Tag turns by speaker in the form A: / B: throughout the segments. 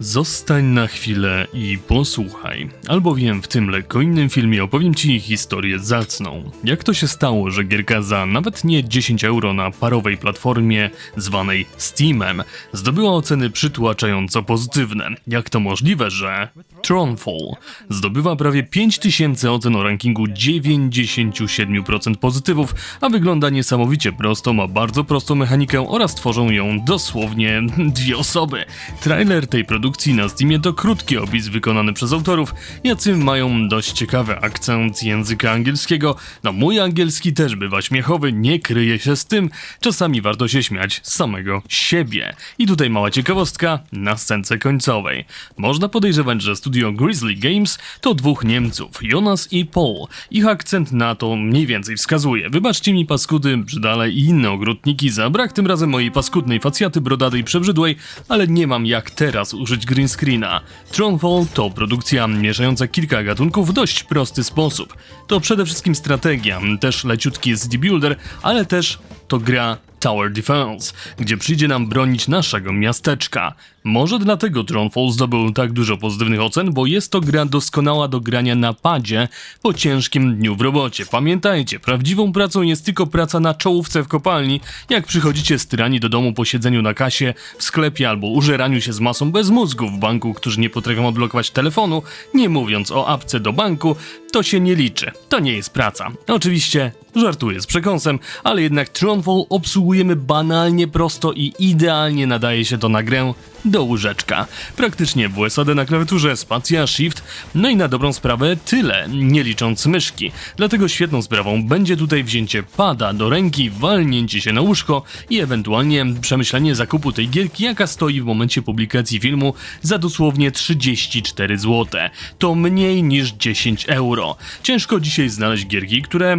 A: Zostań na chwilę i posłuchaj, albowiem w tym lekko innym filmie opowiem Ci historię zacną. Jak to się stało, że gierka za nawet nie 10 euro na parowej platformie zwanej Steamem zdobyła oceny przytłaczająco pozytywne? Jak to możliwe, że Tronfall zdobywa prawie 5000 ocen o rankingu 97% pozytywów, a wygląda niesamowicie prosto, ma bardzo prostą mechanikę oraz tworzą ją dosłownie dwie osoby. Trailer tej produkcji na Steamie to krótki opis wykonany przez autorów, jacy mają dość ciekawy akcent języka angielskiego. No mój angielski też bywa śmiechowy, nie kryje się z tym, czasami warto się śmiać z samego siebie. I tutaj mała ciekawostka na scence końcowej. Można podejrzewać, że studio Grizzly Games to dwóch Niemców, Jonas i Paul. Ich akcent na to mniej więcej wskazuje. Wybaczcie mi paskudy, brzydale i inne ogródniki za brak tym razem mojej paskudnej facjaty brodadej przebrzydłej, ale nie mam jak teraz użyć green screena. Tronfall to produkcja mieszająca kilka gatunków w dość prosty sposób. To przede wszystkim strategia, też leciutki city builder, ale też to gra Tower Defense, gdzie przyjdzie nam bronić naszego miasteczka. Może dlatego Tronfall zdobył tak dużo pozytywnych ocen, bo jest to gra doskonała do grania na padzie po ciężkim dniu w robocie. Pamiętajcie, prawdziwą pracą jest tylko praca na czołówce w kopalni, jak przychodzicie styrani do domu po siedzeniu na kasie, w sklepie albo użeraniu się z masą bez mózgu w banku, którzy nie potrafią odblokować telefonu, nie mówiąc o apce do banku, to się nie liczy. To nie jest praca. Oczywiście żartuję z przekąsem, ale jednak Tronfall obsługujemy banalnie prosto i idealnie nadaje się to na grę do łóżeczka. Praktycznie WSAD na klawiaturze, spacja, shift, no i na dobrą sprawę tyle, nie licząc myszki. Dlatego świetną sprawą będzie tutaj wzięcie pada do ręki, walnięcie się na łóżko i ewentualnie przemyślenie zakupu tej gierki, jaka stoi w momencie publikacji filmu za dosłownie 34 zł. To mniej niż 10 euro. Ciężko dzisiaj znaleźć gierki, które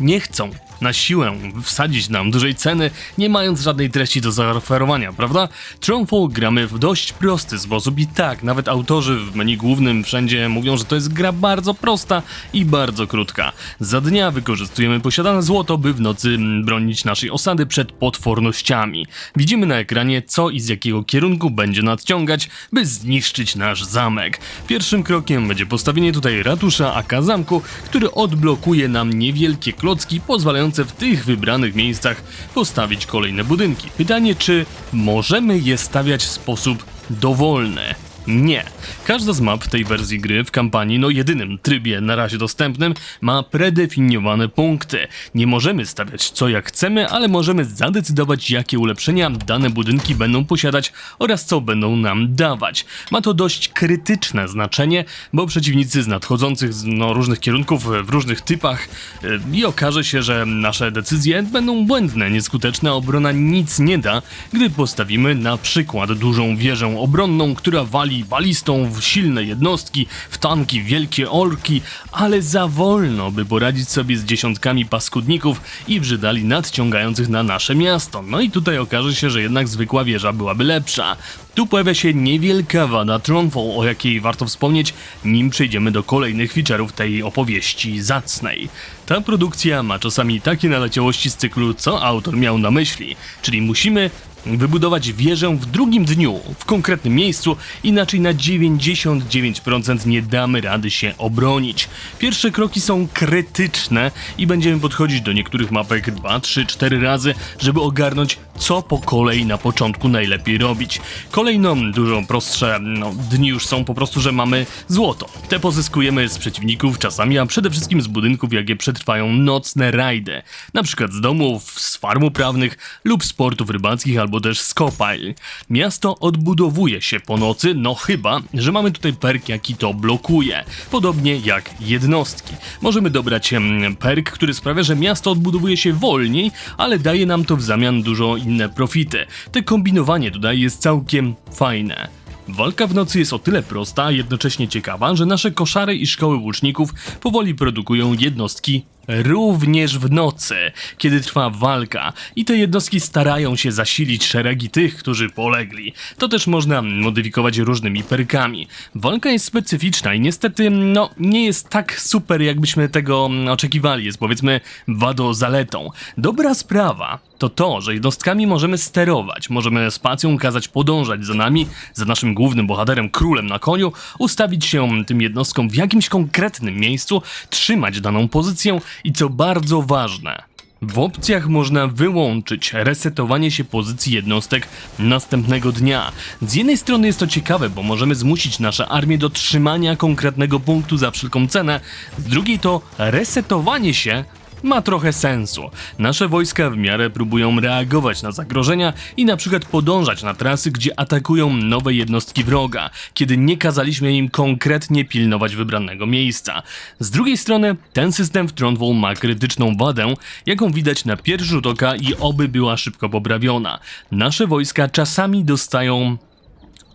A: nie chcą na siłę wsadzić nam dużej ceny, nie mając żadnej treści do zaoferowania, prawda? Tronfall gramy w dość prosty sposób i tak, nawet autorzy w menu głównym wszędzie mówią, że to jest gra bardzo prosta i bardzo krótka. Za dnia wykorzystujemy posiadane złoto, by w nocy bronić naszej osady przed potwornościami. Widzimy na ekranie, co i z jakiego kierunku będzie nadciągać, by zniszczyć nasz zamek. Pierwszym krokiem będzie postawienie tutaj ratusza aka zamku, który odblokuje nam niewielkie klocki, pozwalające w tych wybranych miejscach postawić kolejne budynki. Pytanie, czy możemy je stawiać w sposób dowolny? Nie. Każda z map tej wersji gry w kampanii, no jedynym trybie na razie dostępnym, ma predefiniowane punkty. Nie możemy stawiać co jak chcemy, ale możemy zadecydować jakie ulepszenia dane budynki będą posiadać oraz co będą nam dawać. Ma to dość krytyczne znaczenie, bo przeciwnicy z nadchodzących z no, różnych kierunków w różnych typach yy, i okaże się, że nasze decyzje będą błędne, nieskuteczna obrona nic nie da, gdy postawimy na przykład dużą wieżę obronną, która wali balistą w silne jednostki, w tanki, wielkie orki, ale za wolno, by poradzić sobie z dziesiątkami paskudników i brzydali nadciągających na nasze miasto. No i tutaj okaże się, że jednak zwykła wieża byłaby lepsza. Tu pojawia się niewielka wada Tronfall, o jakiej warto wspomnieć, nim przejdziemy do kolejnych feature'ów tej opowieści zacnej. Ta produkcja ma czasami takie naleciałości z cyklu, co autor miał na myśli, czyli musimy wybudować wieżę w drugim dniu, w konkretnym miejscu, inaczej na 99% nie damy rady się obronić. Pierwsze kroki są krytyczne i będziemy podchodzić do niektórych mapek 2, 3, 4 razy, żeby ogarnąć, co po kolei na początku najlepiej robić. Kolejno dużo prostsze no, dni już są po prostu, że mamy złoto. Te pozyskujemy z przeciwników czasami, a przede wszystkim z budynków, jakie przetrwają nocne rajdy. Na przykład z domów, z farm uprawnych lub z portów rybackich albo też z kopalń. Miasto odbudowuje się po nocy, no chyba, że mamy tutaj perk, jaki to blokuje. Podobnie jak jednostki. Możemy dobrać perk, który sprawia, że miasto odbudowuje się wolniej, ale daje nam to w zamian dużo inne profity. Te kombinowanie tutaj jest całkiem fajne. Walka w nocy jest o tyle prosta, a jednocześnie ciekawa, że nasze koszary i szkoły łuczników powoli produkują jednostki również w nocy, kiedy trwa walka i te jednostki starają się zasilić szeregi tych, którzy polegli. To też można modyfikować różnymi perkami. Walka jest specyficzna i niestety, no, nie jest tak super, jakbyśmy tego oczekiwali. Jest powiedzmy wadą zaletą. Dobra sprawa to to, że jednostkami możemy sterować, możemy spacją kazać podążać za nami, za naszym głównym bohaterem, królem na koniu, ustawić się tym jednostkom w jakimś konkretnym miejscu, trzymać daną pozycję i co bardzo ważne, w opcjach można wyłączyć resetowanie się pozycji jednostek następnego dnia. Z jednej strony jest to ciekawe, bo możemy zmusić nasze armię do trzymania konkretnego punktu za wszelką cenę, z drugiej to resetowanie się ma trochę sensu. Nasze wojska w miarę próbują reagować na zagrożenia i na przykład podążać na trasy, gdzie atakują nowe jednostki wroga, kiedy nie kazaliśmy im konkretnie pilnować wybranego miejsca. Z drugiej strony, ten system w Tronwall ma krytyczną wadę, jaką widać na pierwszy rzut oka i oby była szybko poprawiona. Nasze wojska czasami dostają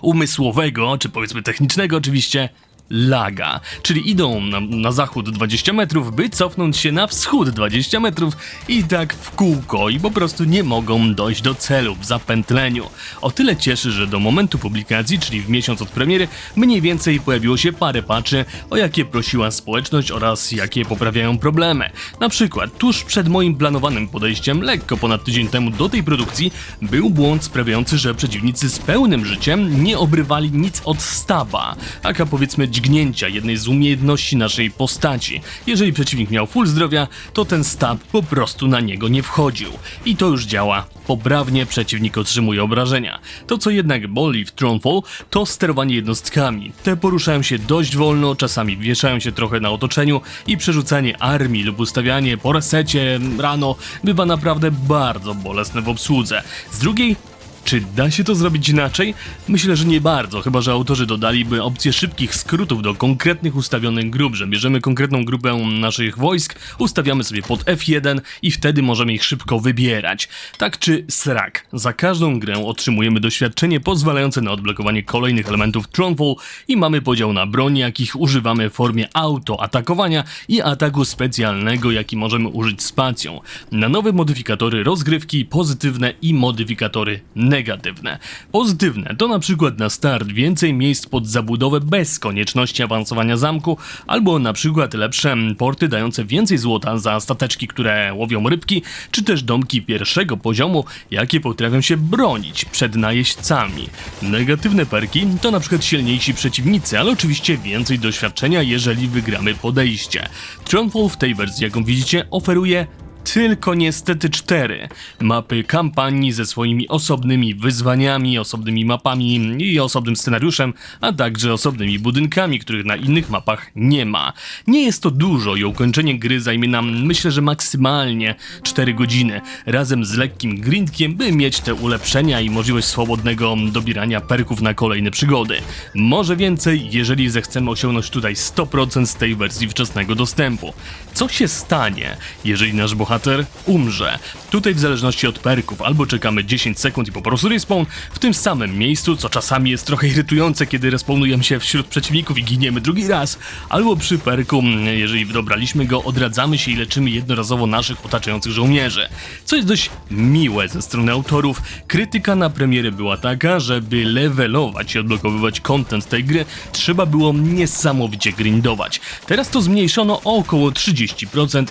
A: umysłowego, czy powiedzmy technicznego oczywiście, laga, czyli idą na, na zachód 20 metrów, by cofnąć się na wschód 20 metrów i tak w kółko i po prostu nie mogą dojść do celu w zapętleniu. O tyle cieszy, że do momentu publikacji, czyli w miesiąc od premiery, mniej więcej pojawiło się parę patchy, o jakie prosiła społeczność oraz jakie poprawiają problemy. Na przykład, tuż przed moim planowanym podejściem, lekko ponad tydzień temu do tej produkcji, był błąd sprawiający, że przeciwnicy z pełnym życiem nie obrywali nic od staba, aka powiedzmy dźgnięcia jednej z umiejętności naszej postaci. Jeżeli przeciwnik miał full zdrowia, to ten stab po prostu na niego nie wchodził. I to już działa. Poprawnie przeciwnik otrzymuje obrażenia. To co jednak boli w Thronefall, to sterowanie jednostkami. Te poruszają się dość wolno, czasami wieszają się trochę na otoczeniu i przerzucanie armii lub ustawianie po resecie rano bywa naprawdę bardzo bolesne w obsłudze. Z drugiej czy da się to zrobić inaczej? Myślę, że nie bardzo, chyba że autorzy dodaliby opcję szybkich skrótów do konkretnych ustawionych grup, że bierzemy konkretną grupę naszych wojsk, ustawiamy sobie pod F1 i wtedy możemy ich szybko wybierać. Tak czy srak, za każdą grę otrzymujemy doświadczenie pozwalające na odblokowanie kolejnych elementów Tronfall i mamy podział na broń, jakich używamy w formie auto-atakowania i ataku specjalnego, jaki możemy użyć spacją. Na nowe modyfikatory rozgrywki, pozytywne i modyfikatory negatywne. Pozytywne to na przykład na start więcej miejsc pod zabudowę bez konieczności awansowania zamku, albo na przykład lepsze porty dające więcej złota za stateczki, które łowią rybki, czy też domki pierwszego poziomu, jakie potrafią się bronić przed najeźdźcami. Negatywne perki to na przykład silniejsi przeciwnicy, ale oczywiście więcej doświadczenia, jeżeli wygramy podejście. Tronfall w tej wersji, jaką widzicie, oferuje tylko niestety cztery mapy kampanii ze swoimi osobnymi wyzwaniami, osobnymi mapami i osobnym scenariuszem, a także osobnymi budynkami, których na innych mapach nie ma. Nie jest to dużo i ukończenie gry zajmie nam myślę, że maksymalnie 4 godziny, razem z lekkim grindkiem, by mieć te ulepszenia i możliwość swobodnego dobierania perków na kolejne przygody. Może więcej, jeżeli zechcemy osiągnąć tutaj 100% z tej wersji wczesnego dostępu. Co się stanie, jeżeli nasz bohater umrze? Tutaj w zależności od perków, albo czekamy 10 sekund i po prostu respawn w tym samym miejscu, co czasami jest trochę irytujące, kiedy respawnujemy się wśród przeciwników i giniemy drugi raz, albo przy perku, jeżeli wydobraliśmy go, odradzamy się i leczymy jednorazowo naszych otaczających żołnierzy. Co jest dość miłe ze strony autorów, krytyka na premierę była taka, żeby levelować i odblokowywać content tej gry, trzeba było niesamowicie grindować. Teraz to zmniejszono o około 30%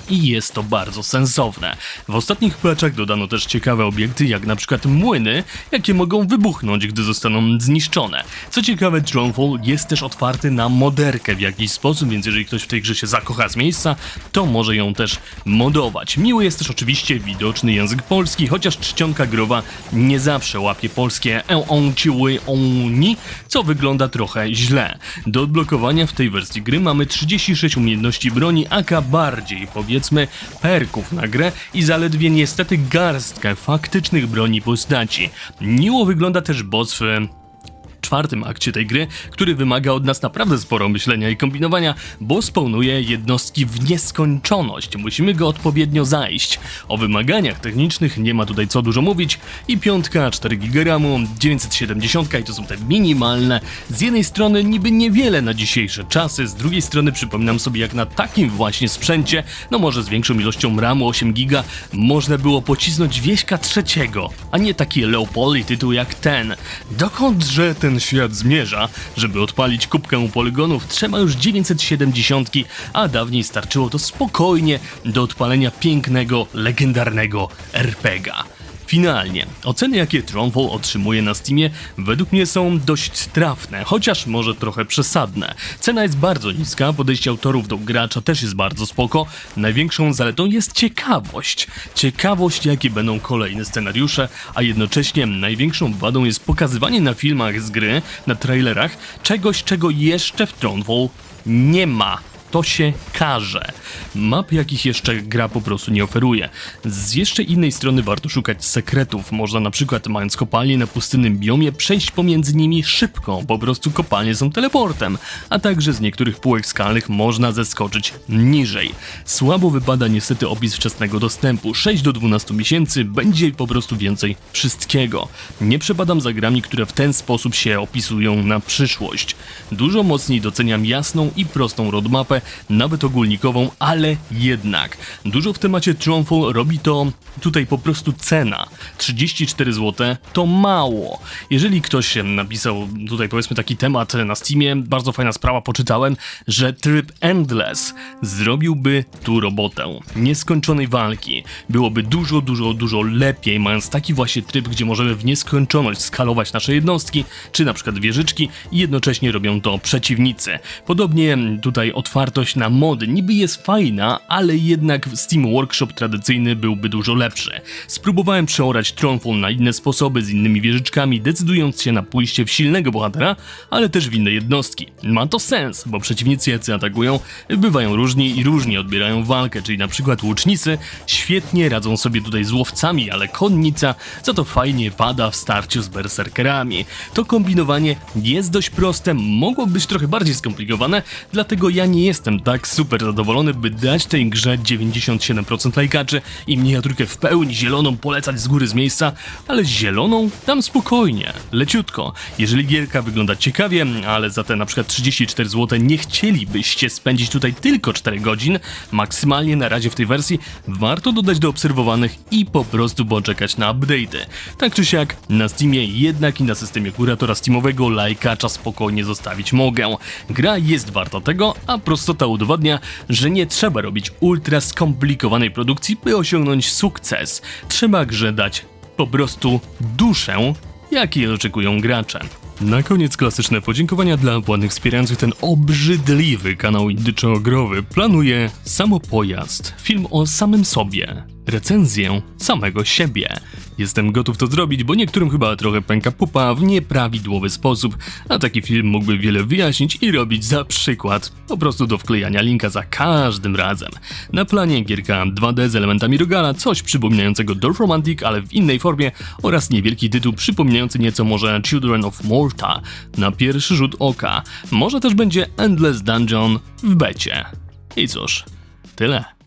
A: i jest to bardzo sensowne. W ostatnich patchach dodano też ciekawe obiekty, jak na przykład młyny, jakie mogą wybuchnąć, gdy zostaną zniszczone. Co ciekawe, Dronefall jest też otwarty na moderkę w jakiś sposób, więc jeżeli ktoś w tej grze się zakocha z miejsca, to może ją też modować. Miły jest też oczywiście widoczny język polski, chociaż czcionka growa nie zawsze łapie polskie e on ciły oni, co wygląda trochę źle. Do odblokowania w tej wersji gry mamy 36 umiejętności broni, aka bardziej powiedzmy perków na grę i zaledwie niestety garstkę faktycznych broni postaci. Miło wygląda też boss w czwartym akcie tej gry, który wymaga od nas naprawdę sporo myślenia i kombinowania, bo spełnuje jednostki w nieskończoność. Musimy go odpowiednio zajść. O wymaganiach technicznych nie ma tutaj co dużo mówić i piątka 4 GB RAMu, 970 i to są te minimalne. Z jednej strony niby niewiele na dzisiejsze czasy, z drugiej strony przypominam sobie jak na takim właśnie sprzęcie, no może z większą ilością RAMu 8 GB, można było pocisnąć wieśka trzeciego, a nie taki low poly tytuł jak ten. Dokądże ten świat zmierza? Żeby odpalić kubkę poligonów trzeba już 970, a dawniej starczyło to spokojnie do odpalenia pięknego, legendarnego RPGa. Finalnie, oceny jakie Tronfall otrzymuje na Steamie według mnie są dość trafne, chociaż może trochę przesadne. Cena jest bardzo niska, podejście autorów do gracza też jest bardzo spoko. Największą zaletą jest ciekawość. Ciekawość jakie będą kolejne scenariusze, a jednocześnie największą wadą jest pokazywanie na filmach z gry, na trailerach, czegoś czego jeszcze w Tronfall nie ma to się każe. Map, jakich jeszcze gra po prostu nie oferuje. Z jeszcze innej strony warto szukać sekretów. Można na przykład, mając kopalnię na pustynnym biomie, przejść pomiędzy nimi szybko. Po prostu kopalnie są teleportem. A także z niektórych półek skalnych można zeskoczyć niżej. Słabo wypada niestety opis wczesnego dostępu. 6 do 12 miesięcy będzie po prostu więcej wszystkiego. Nie przepadam za grami, które w ten sposób się opisują na przyszłość. Dużo mocniej doceniam jasną i prostą roadmapę, nawet ogólnikową, ale jednak. Dużo w temacie Tronfall robi to tutaj po prostu cena. 34 zł to mało. Jeżeli ktoś napisał tutaj powiedzmy taki temat na Steamie, bardzo fajna sprawa, poczytałem, że tryb Endless zrobiłby tu robotę. Nieskończonej walki. Byłoby dużo, dużo, dużo lepiej, mając taki właśnie tryb, gdzie możemy w nieskończoność skalować nasze jednostki, czy na przykład wieżyczki i jednocześnie robią to przeciwnicy. Podobnie tutaj otwartość na mody niby jest fajna, ale jednak Steam Workshop tradycyjny byłby dużo lepszy. Spróbowałem przeorać Tronfall na inne sposoby z innymi wieżyczkami, decydując się na pójście w silnego bohatera, ale też w inne jednostki. Ma to sens, bo przeciwnicy jacy atakują bywają różni i różnie odbierają walkę, czyli na przykład łucznicy świetnie radzą sobie tutaj z łowcami, ale konnica za to fajnie pada w starciu z berserkerami. To kombinowanie jest dość proste, mogło być trochę bardziej skomplikowane, dlatego ja nie jestem tak super zadowolony, by dać tej grze 97% lajkaczy i miniaturkę w pełni zieloną polecać z góry z miejsca, ale zieloną tam spokojnie, leciutko. Jeżeli gierka wygląda ciekawie, ale za te na przykład 34 zł nie chcielibyście spędzić tutaj tylko 4 godzin, maksymalnie na razie w tej wersji, warto dodać do obserwowanych i po prostu poczekać na update'y. Tak czy siak, na Steamie jednak i na systemie kuratora Steamowego lajkacza spokojnie zostawić mogę. Gra jest warta tego, a prostota udowadnia, że nie trzeba robić ultra skomplikowanej produkcji, by osiągnąć sukces. Trzeba grze dać po prostu duszę, jakiej oczekują gracze. Na koniec klasyczne podziękowania dla płatnych wspierających ten obrzydliwy kanał indyczo-ogrowy. Planuję samopojazd, film o samym sobie, recenzję samego siebie. Jestem gotów to zrobić, bo niektórym chyba trochę pęka pupa w nieprawidłowy sposób, a taki film mógłby wiele wyjaśnić i robić za przykład po prostu do wklejania linka za każdym razem. Na planie gierka 2D z elementami Rogala, coś przypominającego Dorf Romantic, ale w innej formie oraz niewielki tytuł przypominający nieco może Children of Morta na pierwszy rzut oka. Może też będzie Endless Dungeon w becie. I cóż, tyle.